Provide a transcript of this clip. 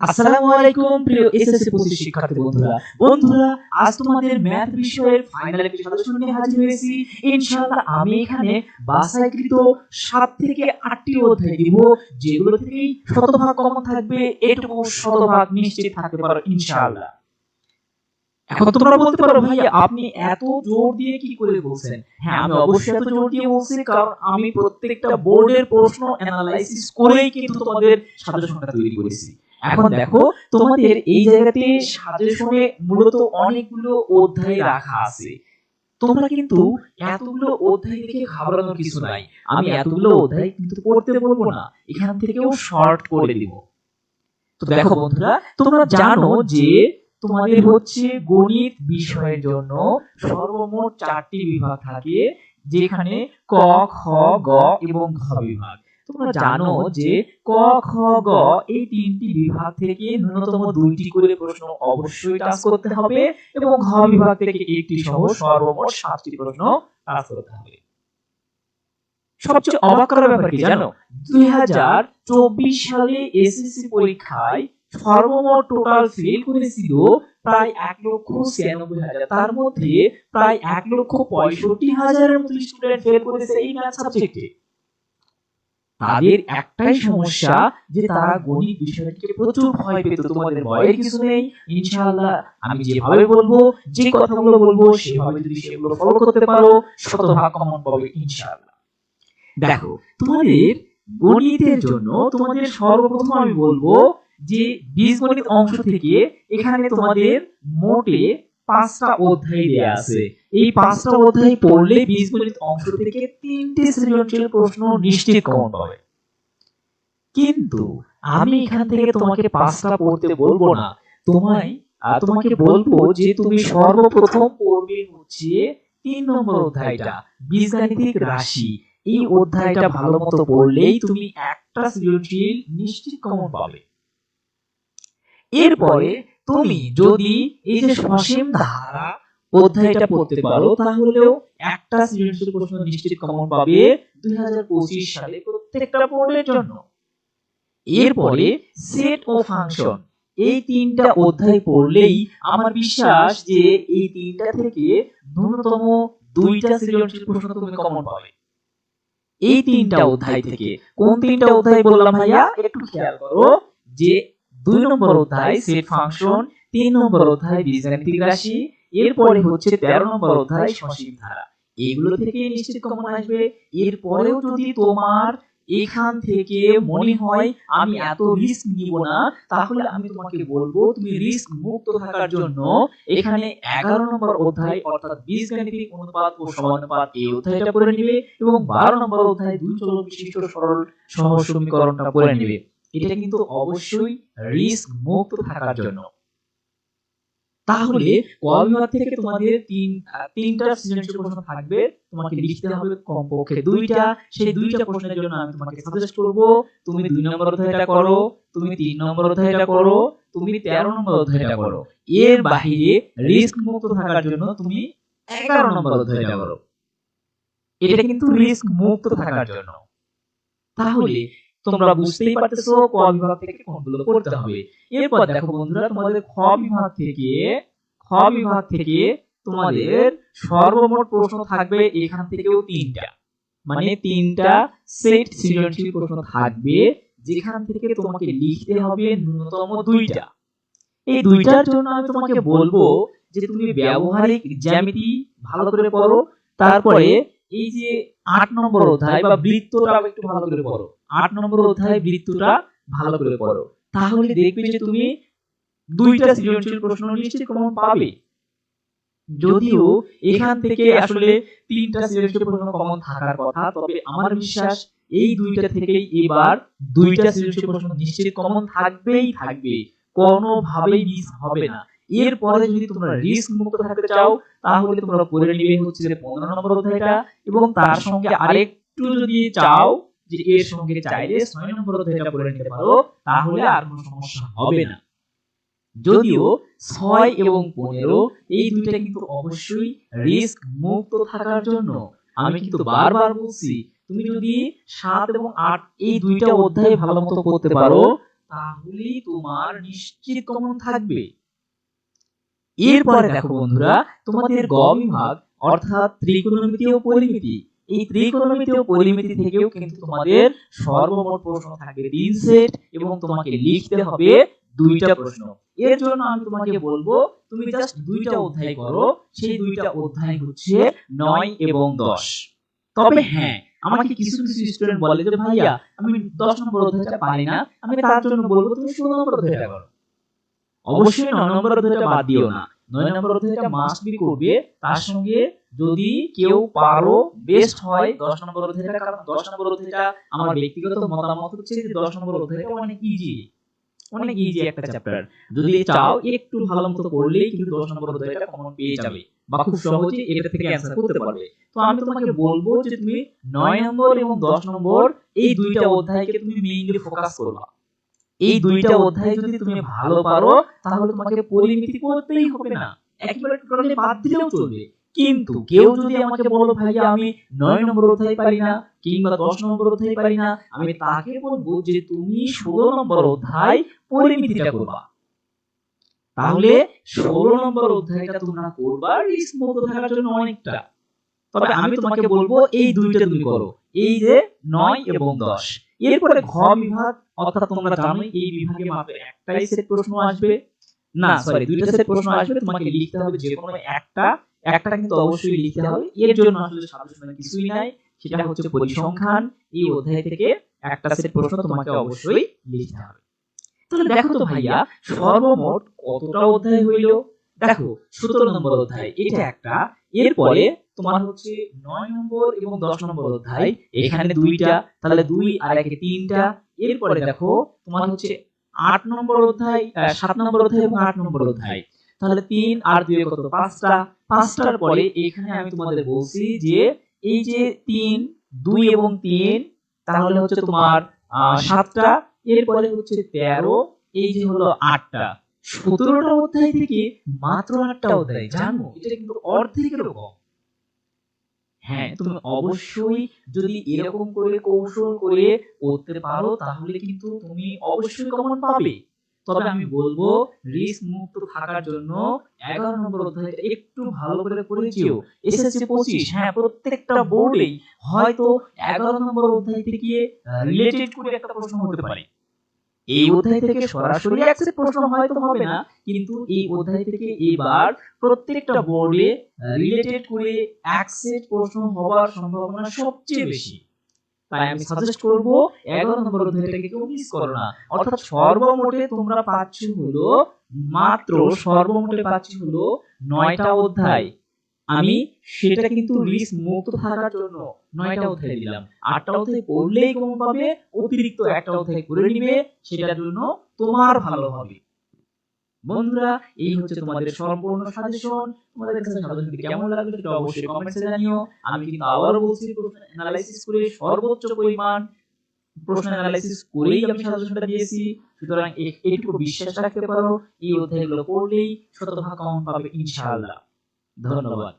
আসসালামু আলাইকুম, প্রিয় এসএসসি পঁচিশ শিক্ষার্থী বন্ধুরা। বন্ধুরা, আজ তোমাদের ম্যাথ বিষয়ের ফাইনাল একটি নিয়ে হাজির হয়েছি। ইনশাআল্লাহ আমি এখানে থেকে অধ্যায় দিব, যেগুলো শতভাগ থাকবে, এটুকু শতভাগ নিশ্চিত থাকতে পারো, ইনশাআল্লাহ। এখন তোমরা বলতে পারো ভাই আপনি এত জোর দিয়ে কি করে বলছেন? হ্যাঁ আমি অবশ্যই এত জোর দিয়ে বলছি, কারণ আমি প্রত্যেকটা বোর্ডের প্রশ্ন অ্যানালাইসিস করেই কিন্তু তোমাদের সাজেশনটা তৈরি করেছি। এখন দেখো তোমাদের এই জায়গাতে সাজেশনে মূলত অনেকগুলো অধ্যায় রাখা আছে। তোমরা কিন্তু এতগুলো অধ্যায় দেখে ঘাবড়ানোর কিছু নাই। আমি এতগুলো অধ্যায় কিন্তু পড়তে বলব না এখান থেকেও শর্ট করে দিব। তো দেখো বন্ধুরা তোমরা জানো যে তোমাদের হচ্ছে গণিত বিষয়ের জন্য সর্বমোট চারটি বিভাগ থাকে যেখানে ক খ গ এবং ঘ বিভাগ। তোমরা জানো যে ক খ গ এই তিনটি বিভাগ থেকে ন্যূনতম দুইটি করে প্রশ্ন অবশ্যই টাচ করতে হবে এবং ঘ বিভাগ থেকে একটি সহ সর্বমোট সাতটি প্রশ্ন টাচ করতে হবে। সবচেয়ে অবাক করার ব্যাপার কি জানো? দুই হাজার চব্বিশ সালে এসএসসি পরীক্ষায় সর্বমোট টোটাল ফেল করেছিল প্রায় এক লক্ষ ছিয়ানব্বই হাজার। তার মধ্যে প্রায় এক লক্ষ পঁয়ষট্টি হাজারের মতো স্টুডেন্ট ফেল করেছে এই ম্যাথ সাবজেক্টে। তাদের একটাই সমস্যা যে তারা গণিত বিষয়টিকে প্রচুর ভয় পেত। তোমাদের ভয়ের কিছু নেই? ইনশাআল্লাহ। আমি যেভাবে বলব, যে কথাগুলো বলব, সেভাবে যদি সেগুলো ফলো করতে পারো, শতভাগ কমন পাবে ইনশাআল্লাহ। দেখো, তোমাদের গণিতের জন্য তোমাদের সর্বপ্রথম আমি বলব যে বীজগণিত অংশ থেকে এখানে তোমাদের মোটে পাঁচটা অধ্যায় দেয়া আছে। এই পাঁচটা অধ্যায় পড়লে বীজগণিত অংশ থেকে তিনটে সৃজনশীল প্রশ্ন নিশ্চিত কমন পাবে। কিন্তু আমি এখান থেকে তোমাকে পাঁচটা পড়তে বলব না। তোমায় তোমাকে বলব যে তুমি সর্বপ্রথম পড়বে হচ্ছে তিন নম্বর অধ্যায়টা, বীজগাণিতিক রাশি। এই অধ্যায়টা ভালো মতো পড়লেই তুমি একটা সৃজনশীল নিশ্চিত কমন পাবে। এরপরে তুমি যদি এই যে সসীম ধারা অধ্যায়টা পড়তে পারো তাহলেও একটা সৃজনশীল প্রশ্ন নিশ্চিত কমন পাবে দুই সালে প্রত্যেকটা বোর্ডের জন্য। এরপরে সেট ও ফাংশন এই তিনটা অধ্যায় পড়লেই আমার বিশ্বাস যে এই তিনটা থেকে ন্যূনতম দুইটা সৃজনশীল প্রশ্ন তুমি কমন পাবে। এই তিনটা অধ্যায় থেকে কোন তিনটা অধ্যায় বললাম ভাইয়া? একটু খেয়াল করো যে দুই নম্বর অধ্যায় সেট ফাংশন তিন নম্বর অধ্যায় বীজগাণিতিক রাশি এরপরে হচ্ছে তেরো নম্বর অধ্যায় সসীম ধারা। এগুলো থেকে নিশ্চিত কমন আসবে, এরপরেও যদি তোমার এখান থেকে মনে হয় আমি এত রিস্ক নিব না, তাহলে আমি তোমাকে বলব, তুমি রিস্ক মুক্ত থাকার জন্য এখানে এগারো নম্বর অধ্যায়, অর্থাৎ বীজগাণিতিক অনুপাত ও সমানুপাত এই অধ্যায়টা পড়ে নিবে এবং বারো নম্বর অধ্যায় দুই চলক বিশিষ্ট সরল সহজ সমীকরণটা পড়ে নিবে। এটা কিন্তু অবশ্যই রিস্ক মুক্ত থাকার জন্য। তাহলে ক বিভাগ থেকে তোমাদের তিন তিনটা সৃজনশীল প্রশ্ন থাকবে। তোমাকে লিখতে হবে কমপক্ষে দুইটা। সেই দুইটা প্রশ্নের জন্য আমি তোমাকে সাজেস্ট করব তুমি দুই নম্বর অধ্যায়টা করো তুমি তিন নম্বর অধ্যায়টা করো তুমি তেরো নম্বর অধ্যায়টা করো। এর বাহিরে রিস্ক মুক্ত থাকার জন্য তুমি এগারো নম্বর অধ্যায়টা করো। এটা কিন্তু রিস্ক মুক্ত থাকার জন্য। তাহলে তোমরা বুঝতেই পারতেছো ক বিভাগ থেকে কোনগুলো পড়তে হবে। এরপর দেখো বন্ধুরা, তোমাদের খ বিভাগ থেকে, খ বিভাগ থেকে তোমাদের সর্বমোট প্রশ্ন থাকবে এখান থেকেও তিনটা। মানে তিনটা সেট সৃজনশীল প্রশ্ন থাকবে, যেখান থেকে তোমাকে লিখতে হবে ন্যূনতম দুইটা। এই দুইটার জন্য আমি তোমাকে বলব যে তুমি ব্যবহারিক জ্যামিতি ভালো করে পড়ো, তারপরে এই যে আট নম্বর অধ্যায় বা বৃত্তটা একটু ভালো করে পড়ো। আট নম্বর অধ্যায় বৃত্তটা ভালো করে পড়ো। তাহলে দেখবে যে তুমি দুইটা সৃজনশীল প্রশ্ন নিশ্চিত কমন পাবে। যদিও এখান থেকে আসলে তিনটা সৃজনশীল প্রশ্ন কমন থাকার কথা, তবে আমার বিশ্বাস এই দুইটা থেকেই এবার দুইটা সৃজনশীল প্রশ্ন নিশ্চিত কমন থাকবেই থাকবে। কোনোভাবেই মিস হবে না। এরপরে যদি তোমরা রিস্ক মুক্ত থাকতে চাও, তাহলে তোমরা পড়ে নিবে হচ্ছে যে পনেরো নম্বর অধ্যায়টা। এবং তার সঙ্গে আরেকটু যদি চাও যে এর সঙ্গে চাইলে ছয় নম্বর অধ্যায়টা পড়ে নিতে পারো তাহলে আর কোনো সমস্যা হবে না। যদিও ছয় এবং পনেরো এই দুইটা কিন্তু অবশ্যই রিস্ক মুক্ত থাকার জন্য। আমি কিন্তু বারবার বলছি তুমি যদি সাত এবং আট এই দুইটা অধ্যায় ভালো মতো পড়তে পারো তাহলেই তোমার নিশ্চিত কমন থাকবে। এরপরে দেখো বন্ধুরা তোমাদের গ বিভাগ অর্থাৎ ত্রিকোণমিতি ও পরিমিতি। এই ত্রিকোণমিতি ও পরিমিতি থেকেও কিন্তু তোমাদের সর্বমোট প্রশ্ন থাকবে তিন সেট এবং তোমাকে লিখতে হবে দুইটা প্রশ্ন। এর জন্য আমি তোমাকে বলব, তুমি জাস্ট দুইটা অধ্যায় করো, সেই দুইটা অধ্যায় হচ্ছে নয় এবং দশ। তবে হ্যাঁ আমাকে কিছু কিছু স্টুডেন্ট বলে যে, ভাইয়া, আমি দশ নম্বর অধ্যায়টা পারি না, আমি তার জন্য বলব তুমি ষোলো নম্বর অধ্যায়টা করো। অবশ্যই নয় নম্বর অধ্যায়টা বাদ দিও না। নয় নম্বর অধ্যায়টা মাস্ট বি করবে। তার সঙ্গে যদি কেউ পারো বেস্ট হয় দশ নম্বর অধ্যায়টা কারণ দশ নম্বর অধ্যায়টা আমার ব্যক্তিগত মতামত হচ্ছে যে দশ নম্বর অধ্যায়টা অনেক ইজি অনেক ইজি একটা চ্যাপ্টার যদি চাও একটু ভালো মতো করলেই কিন্তু দশ নম্বর অধ্যায়টা কমন পেয়ে যাবে বা খুব সহজে এটা থেকে অ্যান্সার করতে পারবে। তো আমি তোমাকে বলব যে তুমি নয় নম্বর এবং দশ নম্বর এই দুইটা অধ্যায়কে তুমি মেইনলি ফোকাস করবা। এই দুইটা অধ্যায় যদি তুমি ভালো পারো তাহলে তোমাকে পরিমিতি করতেই হবে না। একেবারে টোটালি বাদ দিলেও চলবে। কিন্তু কেউ যদি আমাকে বলো ভাইয়া আমি নয় নম্বর অধ্যায় পারি না কিংবা দশ নম্বর অধ্যায় পারি না আমি তাকে বলব যে তুমি ষোলো নম্বর অধ্যায় পরিমিতিটা করবা। তাহলে ষোলো নম্বর অধ্যায়টা তোমরা করবা রিস্ক মুক্ত থাকার জন্য অনেকটা। তবে আমি তোমাকে বলব এই দুইটা তুমি করো। এই যে নয় এবং দশ। এরপরে ঘ বিভাগ, অর্থাৎ তোমরা জানো এই বিভাগে মাত্র একটাই সেট প্রশ্ন আসবে। না সরি দুইটা সেট প্রশ্ন আসবে, তোমাকে লিখতে হবে যে কোনো একটা। একটা কিন্তু অবশ্যই লিখতে হবে। এর জন্য আসলে সাজেশনে কিছুই নাই। সেটা হচ্ছে পরিসংখ্যান। এই অধ্যায় থেকে একটা সেট প্রশ্ন তোমাকে অবশ্যই লিখতে হবে। তাহলে দেখো তো ভাইয়া, সর্বমোট কতটা অধ্যায় হইল? দেখো, সতেরো নম্বর অধ্যায়, এটা একটা। এরপরে তোমার হচ্ছে নয় নম্বর এবং দশ নম্বর অধ্যায়। এখানে দুইটা, তাহলে দুই, আর একে তিনটা। এরপরে দেখো, তোমার হচ্ছে আট নম্বর অধ্যায় সাত নম্বর অধ্যায় এবং আট নম্বর অধ্যায়। তাহলে তিন আর দুই কত? পাঁচটা। পাঁচটার পরে এখানে আমি তোমাদের বলছি যে, এই যে তিন, দুই এবং তিন, তাহলে হচ্ছে তোমার সাতটা। এরপরে হচ্ছে তেরো, এই যে হলো আটটা। সতেরোটা অধ্যায় থেকে মাত্র আটটা অধ্যায়, জানো? এটা কিন্তু অর্ধেকেরও কম। হ্যাঁ তুমি অবশ্যই যদি এরকম করে কৌশল করে করতে পারো তাহলে কিন্তু তুমি অবশ্যই কমন পাবে। তবে আমি বলব রিস্ক মুক্ত থাকার জন্য এগারো নম্বর অধ্যায়টা একটু ভালো করে পড়েছিও। এসএসসি পঁচিশ। হ্যাঁ প্রত্যেকটা বোর্ডেই হয়তো এগারো নম্বর অধ্যায় থেকে রিলেটেড করে একটা প্রশ্ন হতে পারে। এই অধ্যায় থেকে সরাসরি প্রশ্ন হয়তো হবে না, কিন্তু এই অধ্যায় থেকে এবার প্রত্যেকটা বোর্ডে রিলেটেড করে অ্যাক্সেস প্রশ্ন হওয়ার সম্ভাবনা সবচেয়ে বেশি। তাই আমি সাজেস্ট করব, এগারো নম্বর অধ্যায়টাকে কেউ মিস করো না। অর্থাৎ সর্বমোটে তোমরা পাচ্ছ হলো, মাত্র সর্বমোটে পাচ্ছ হলো, নয়টা অধ্যায়। আমি সেটা কিন্তু রিস্ক মুক্ত থাকার জন্য নয়টা অধ্যায় দিলাম। আটটা অধ্যায় পড়লেই কম পাবে, অতিরিক্ত একটা অধ্যায় করে নিবে, সেটার জন্য তোমার ভালো হবে। বন্ধুরা, এই হচ্ছে তোমাদের সম্পূর্ণ সাজেশন তোমাদের কাছে সাজেশনটি কেমন লাগল সেটা অবশ্যই কমেন্টসে জানিও। আমি কিন্তু আবারও বলছি অ্যানালাইসিস করে সর্বোচ্চ পরিমাণ প্রশ্ন অ্যানালাইসিস করেই আমি সাজেশনটা দিয়েছি। সুতরাং এ- এইটুকু বিশ্বাস রাখতে পারো, এই অধ্যায়গুলো পড়লেই শতভাগ কমন পাবে, ইনশাআল্লাহ। ধন্যবাদ।